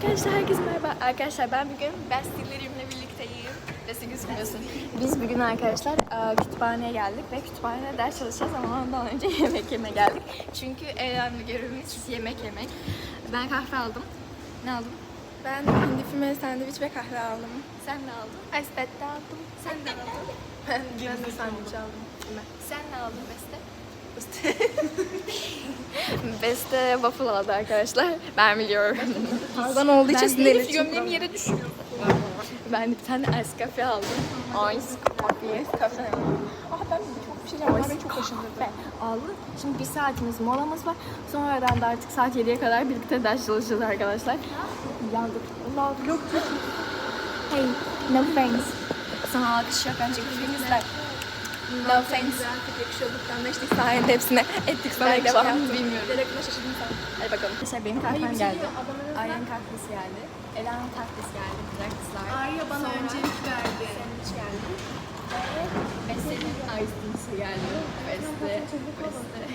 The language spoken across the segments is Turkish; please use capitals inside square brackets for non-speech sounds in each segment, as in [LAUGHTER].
Arkadaşlar herkese merhaba. Arkadaşlar ben bugün bestillerimle birlikteyim. Besti gözükmüyorsun. Biz bugün arkadaşlar e, kütüphaneye geldik ve kütüphanede ders çalışacağız ama ondan önce [LAUGHS] yemek yemeye geldik. Çünkü en önemli görevimiz yemek yemek. Ben kahve aldım. Ne aldın? Ben hindi füme sandviç ve kahve aldım. Sen ne aldın? Ice aldım. Sen ne aldın? Ben, ben de sandviç aldım. Sen ne aldın Beste? [LAUGHS] Beste waffle aldı arkadaşlar. [LAUGHS] Ben biliyorum. Pardon olduğu için Ben sinirli gömleğim yere düşüyor. Ben de bir tane ice cafe aldım. Ice cafe. Kafe. Ah ben çok bir şey yapmam. Ben çok Ve aldım. Şimdi bir saatimiz molamız var. Sonradan da artık saat 7'ye kadar birlikte ders çalışacağız arkadaşlar. Yandık. Allah yok yok. Hey, no thanks. Sana alkış yok önce. No thanks. Yakışıyorduktan da işte sayende hepsine ettik sana Ben devam. yaptım, bilmiyorum. Direkt buna şaşırdım sen. Hadi bakalım. Arkadaşlar benim kahvem geldi. Aynen kahvesi geldi. Ela'nın kahvesi geldi. Güzel kızlar. Arya bana Sonra öncelik verdi. Sandviç geldi. Ve ice tea'si geldi. Beste. Beste.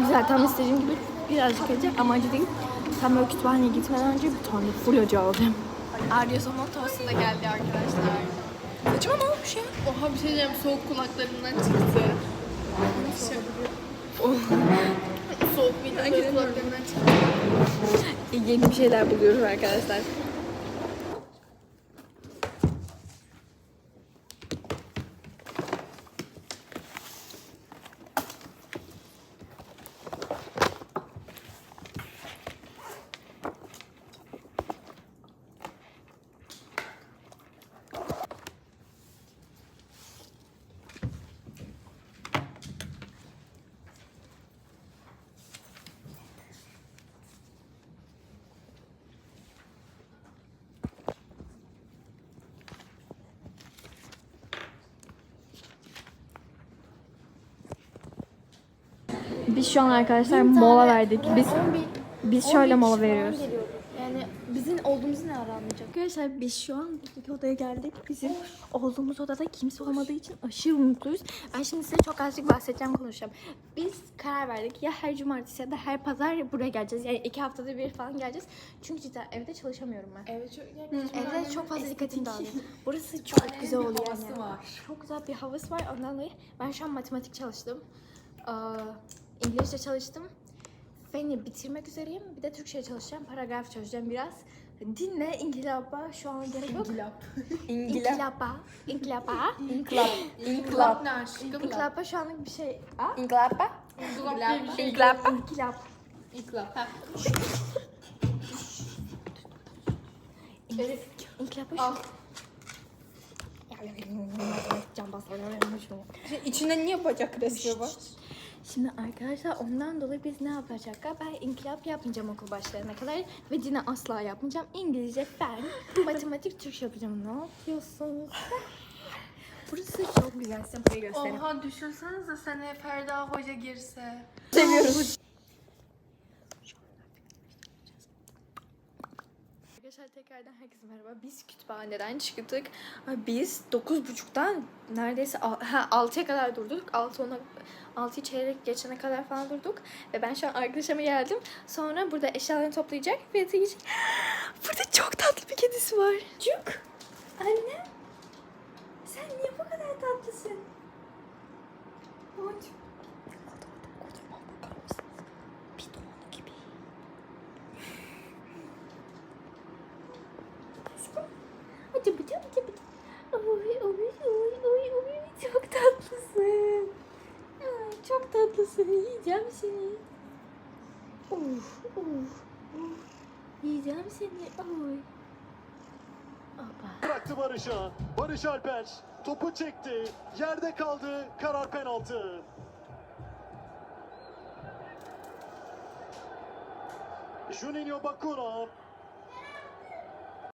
Güzel tam istediğim gibi birazcık acı ama acı değil. Tam böyle kütüphaneye gitmeden önce bir tane full acı aldım. Arya somon tostu da geldi arkadaşlar. Saçıma ne olmuş ya? Oha bir şey diyeceğim. Soğuk kulaklarından çıktı. Soğuk bir kulaklarından çıktı. Yeni bir şeyler buluyoruz arkadaşlar. Biz şu an arkadaşlar mola verdik. Biz biz şöyle mola veriyoruz. Yani bizim olduğumuzu ne aranmayacak? Arkadaşlar biz şu an buradaki odaya geldik. Bizim olduğumuz odada kimse olmadığı için aşırı mutluyuz. Ben şimdi size çok azıcık bahsedeceğim, konuşacağım. Biz karar verdik ya her cumartesi ya da her pazar buraya geleceğiz. Yani iki haftada bir falan geleceğiz. Çünkü cidden evde çalışamıyorum ben. Evet çok Evde çok fazla dikkatim dağılıyor. [LAUGHS] Burası çok güzel oluyor yani. Çok güzel bir havası var ondan dolayı. Ben şu an matematik çalıştım. Ee, İngilizce çalıştım. Feni bitirmek üzereyim. Bir de Türkçe çalışacağım. Paragraf çözeceğim biraz. Dinle İngilaba şu an gerek yok. İngilap. İngilaba. İngilaba. İnkılap. İnkılap. İngilaba şu anlık bir şey. İngilaba. İngilab. İnkılap. İngilaba şu. Can basarlar. İçinde niye bacak resmi var? Şimdi arkadaşlar ondan dolayı biz ne yapacak? Ben inkılap yapmayacağım okul başlarına kadar ve dine asla yapmayacağım. İngilizce, fen, [LAUGHS] matematik, Türkçe yapacağım. Ne yapıyorsunuz? Burası çok güzel. Size burayı göstereyim. Oha düşünsenize seneye Ferda Hoca girse. Seviyoruz. Arkadaşlar tekrardan herkese merhaba. Biz kütüphaneden çıktık. Biz 9.30'dan neredeyse al- ha, 6'ya kadar durduk. 6 ona 6 çeyrek geçene kadar falan durduk. Ve ben şu an arkadaşıma geldim. Sonra burada eşyalarını toplayacak ve yatacak. Burada çok tatlı bir kedisi var. Cuk. Anne. Sen niye bu kadar tatlısın? Boncuk. Kocaman bakar mısınız? Bidon gibi. Hadi bıdı bıdı bıdı. Oy oy oy oy oy çok tatlısın. Ay, çok tatlısın. Yiyeceğim seni. Uf uf uf. Yiyeceğim seni. Oy. Hoppa. Bıraktı Barış'a. Barış Alper topu çekti. Yerde kaldı. Karar penaltı. Juninho Bakura